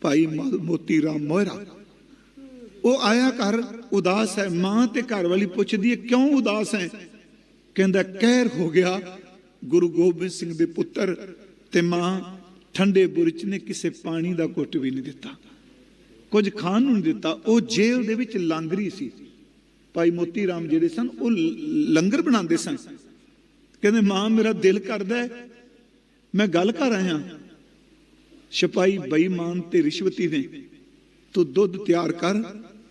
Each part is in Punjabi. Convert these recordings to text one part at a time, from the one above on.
ਭਾਈ ਮੋਤੀ ਰਾਮ ਮੋਹਰਾ ਉਹ ਆਇਆ ਘਰ, ਉਦਾਸ ਹੈ, ਮਾਂ ਤੇ ਘਰ ਵਾਲੀ ਪੁੱਛਦੀ ਹੈ, ਕਿਉਂ ਉਦਾਸ ਹੈ? ਕਹਿੰਦਾ, ਕਹਿਰ ਹੋ ਗਿਆ, ਗੁਰੂ ਗੋਬਿੰਦ ਸਿੰਘ ਦੇ ਪੁੱਤਰ ਤੇ ਮਾਂ ਠੰਡੇ ਬੁਰਜ ਨੇ, ਕਿਸੇ ਪਾਣੀ ਦਾ ਘੁੱਟ ਵੀ ਨਹੀਂ ਦਿੱਤਾ। ਕੁਝ ਖਾਣ ਨੂੰ ਨਹੀਂ ਦਿੱਤਾ। ਉਹ ਜੇਲ੍ਹ ਦੇ ਵਿੱਚ ਲਾਂਗਰੀ ਸੀ। ਭਾਈ ਮੋਤੀ ਰਾਮ ਜਿਹੜੇ ਸਨ, ਉਹ ਲ- ਲੰਗਰ ਬਣਾਉਂਦੇ ਸਨ। ਕਹਿੰਦੇ, ਮਾਂ, ਮੇਰਾ ਦਿਲ ਕਰਦਾ ਮੈਂ ਗੱਲ ਕਰ ਆਇਆ। ਸਿਪਾਹੀ ਬੇਈਮਾਨ ਤੇ ਰਿਸ਼ਵਤੀ ਨੇ, ਤੂੰ ਦੁੱਧ ਤਿਆਰ ਕਰ,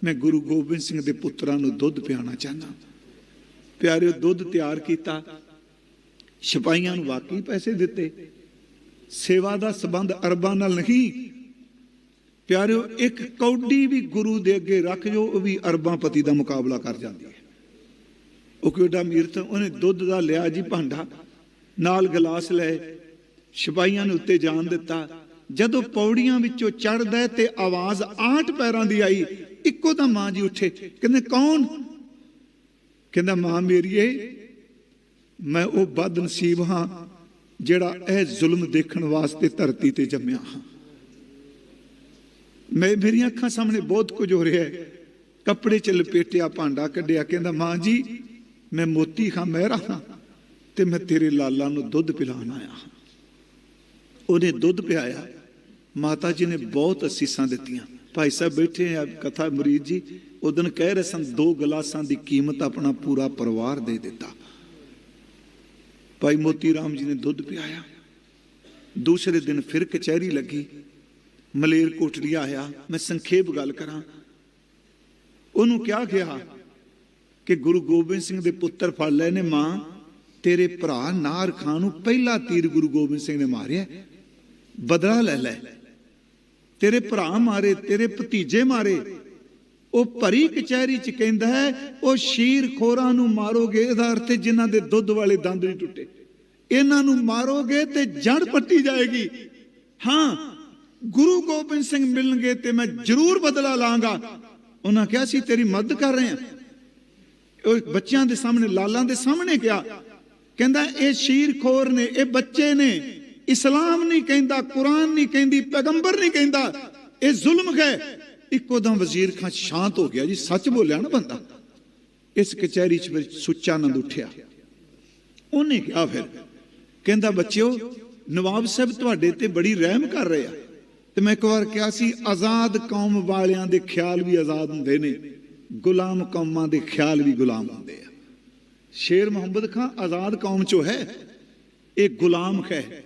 ਮੈਂ ਗੁਰੂ ਗੋਬਿੰਦ ਸਿੰਘ ਦੇ ਪੁੱਤਰਾਂ ਨੂੰ ਦੁੱਧ ਪਿਆਣਾ ਚਾਹੁੰਦਾ। ਪਿਆਰਿਓ, ਦੁੱਧ ਤਿਆਰ ਕੀਤਾ। ਸਿਪਾਹੀਆਂ ਨੂੰ ਵਾਕਈ ਪੈਸੇ ਦਿੱਤੇ। ਸੇਵਾ ਦਾ ਸਬੰਧ ਅਰਬਾਂ ਨਾਲ ਨਹੀਂ। ਪਿਆਰਿਓ, ਇੱਕ ਕੌਡੀ ਵੀ ਗੁਰੂ ਦੇ ਅੱਗੇ ਰੱਖ ਜੋ, ਉਹ ਵੀ ਅਰਬਾਂ ਪਤੀ ਦਾ ਮੁਕਾਬਲਾ ਕਰ ਜਾਂਦੀ ਹੈ। ਉਹ ਕਿਹੜਾ ਅਮੀਰ ਤਾਂ ਉਹਨੇ ਦੁੱਧ ਦਾ ਲਿਆ ਜੀ ਭਾਂਡਾ, ਨਾਲ ਗਲਾਸ ਲਏ, ਸਿਪਾਹੀਆਂ ਨੂੰ ਉੱਤੇ ਜਾਣ ਦਿੱਤਾ। ਜਦੋਂ ਪੌੜੀਆਂ ਵਿੱਚੋਂ ਚੜਦਾ ਤੇ ਆਵਾਜ਼ ਆਠ ਪੈਰਾਂ ਦੀ ਆਈ, ਇੱਕੋ ਤਾਂ ਮਾਂ ਜੀ ਉੱਠੇ, ਕਹਿੰਦੇ, ਕੌਣ? ਕਹਿੰਦਾ, ਮਾਂ ਮੇਰੀਏ ਮੈਂ ਉਹ ਬਦ ਨਸੀਬ ਹਾਂ ਜਿਹੜਾ ਇਹ ਜ਼ੁਲਮ ਦੇਖਣ ਵਾਸਤੇ ਧਰਤੀ ਤੇ ਜੰਮਿਆ ਹਾਂ। ਮੈਂ, ਮੇਰੀਆਂ ਅੱਖਾਂ ਸਾਹਮਣੇ ਬਹੁਤ ਕੁਝ ਹੋ ਰਿਹਾ ਹੈ। ਕੱਪੜੇ ਚ ਲਪੇਟਿਆ, ਭਾਂਡਾ ਕੱਢਿਆ, ਕਹਿੰਦਾ, ਮਾਂ ਜੀ, ਮੈਂ ਮੋਤੀ ਖਾਂ, ਮਹਿਰਾ ਹਾਂ ਤੇ ਮੈਂ ਤੇਰੇ ਲਾਲਾ ਨੂੰ ਦੁੱਧ ਪਿਲਾਉਣ ਆਇਆ ਹਾਂ। ਉਹਨੇ ਦੁੱਧ ਪਿਆਇਆ। ਮਾਤਾ ਜੀ ਨੇ ਬਹੁਤ ਅਸੀਸਾਂ ਦਿੱਤੀਆਂ। ਭਾਈ ਸਾਹਿਬ ਬੈਠੇ ਆ, ਕਥਾ ਮਰੀਦ ਜੀ ਉਦੋਂ ਕਹਿ ਰਹੇ ਸਨ, ਦੋ ਗਲਾਸਾਂ ਦੀ ਕੀਮਤ ਆਪਣਾ ਪੂਰਾ ਪਰਿਵਾਰ ਦੇ ਦਿੱਤਾ। ਭਾਈ ਮੋਤੀ ਰਾਮ ਜੀ ਨੇ ਦੁੱਧ ਪਿਆਇਆ। ਦੂਸਰੇ ਦਿਨ ਫਿਰ ਕਚਹਿਰੀ ਲੱਗੀ। ਮਲੇਰ ਕੋਟਲੀਆ ਆਇਆ। ਮੈਂ ਸੰਖੇਪ ਗੱਲ ਕਰਾਂ। ਉਹਨੂੰ ਕਿਹਾ ਗਿਆ ਕਿ ਗੁਰੂ ਗੋਬਿੰਦ ਸਿੰਘ ਦੇ ਪੁੱਤਰ ਫੜ ਲੈ ਨੇ ਮਾਂ, ਤੇਰੇ ਭਰਾ ਨਾਰ ਖਾਨ ਨੂੰ ਪਹਿਲਾ ਤੀਰ ਗੁਰੂ ਗੋਬਿੰਦ ਸਿੰਘ ਨੇ ਮਾਰਿਆ। ਬਦਲਾ ਲੈ ਲੈ। ਤੇਰੇ ਭਰਾ ਮਾਰੇ, ਤੇਰੇ ਭਤੀਜੇ ਮਾਰੇ। ਉਹ ਭਰੀ ਕਚਹਿਰੀ ਚ ਕਹਿੰਦਾ ਹੈ, ਉਹ ਸ਼ੀਰ ਖੋਰਾਂ ਨੂੰ ਮਾਰੋਗੇ, ਇਹਦਾ ਅਰਥ ਜਿਨ੍ਹਾਂ ਦੇ ਦੁੱਧ ਵਾਲੇ ਦੰਦ ਨਹੀਂ ਟੁੱਟੇ। ਇਹਨਾਂ ਨੂੰ ਮਾਰੋਗੇ ਤੇ ਜੜ ਪੱਟੀ ਜਾਏਗੀ। ਹਾਂ, ਗੁਰੂ ਗੋਬਿੰਦ ਸਿੰਘ ਮਿਲਣਗੇ ਤੇ ਮੈਂ ਜ਼ਰੂਰ ਬਦਲਾ ਲਾਂਗਾ। ਉਹਨਾਂ ਕਿਹਾ ਸੀ ਤੇਰੀ ਮਦਦ ਕਰ ਰਹੇ ਹਾਂ। ਉਹ ਬੱਚਿਆਂ ਦੇ ਸਾਹਮਣੇ, ਲਾਲਾਂ ਦੇ ਸਾਹਮਣੇ ਕਿਹਾ। ਕਹਿੰਦਾ, ਇਹ ਸ਼ੀਰ ਖੋਰ ਨੇ, ਇਹ ਬੱਚੇ ਨੇ। ਇਸਲਾਮ ਨਹੀਂ ਕਹਿੰਦਾ, ਕੁਰਾਨ ਨਹੀਂ ਕਹਿੰਦੀ, ਪੈਗੰਬਰ ਨਹੀਂ ਕਹਿੰਦਾ। ਇਹ ਜ਼ੁਲਮ ਹੈ। ਇੱਕੋ ਦਮ ਵਜ਼ੀਰ ਖਾਨ ਸ਼ਾਂਤ ਹੋ ਗਿਆ ਜੀ। ਸੱਚ ਬੋਲਿਆ ਨਾ ਬੰਦਾ। ਇਸ ਕਚਹਿਰੀ 'ਚ ਫਿਰ ਸੁੱਚਾ ਆਨੰਦ ਉੱਠਿਆ। ਉਹਨੇ ਕਿਹਾ ਫਿਰ, ਕਹਿੰਦਾ, ਬੱਚਿਓ, ਨਵਾਬ ਸਾਹਿਬ ਤੁਹਾਡੇ ਤੇ ਬੜੀ ਰਹਿਮ ਕਰ ਰਹੇ ਆ। ਤੇ ਮੈਂ ਇੱਕ ਵਾਰ ਕਿਹਾ ਸੀ, ਆਜ਼ਾਦ ਕੌਮ ਵਾਲਿਆਂ ਦੇ ਖਿਆਲ ਵੀ ਆਜ਼ਾਦ ਹੁੰਦੇ ਨੇ। ਗੁਲਾਮ ਕੌਮਾਂ ਦੇ ਖਿਆਲ ਵੀ ਗੁਲਾਮ ਹੁੰਦੇ ਆ। ਸ਼ੇਰ ਮੁਹੰਮਦ ਖਾਨ ਆਜ਼ਾਦ ਕੌਮ ਚੋਂ ਹੈ। ਇਹ ਗੁਲਾਮ ਹੈ।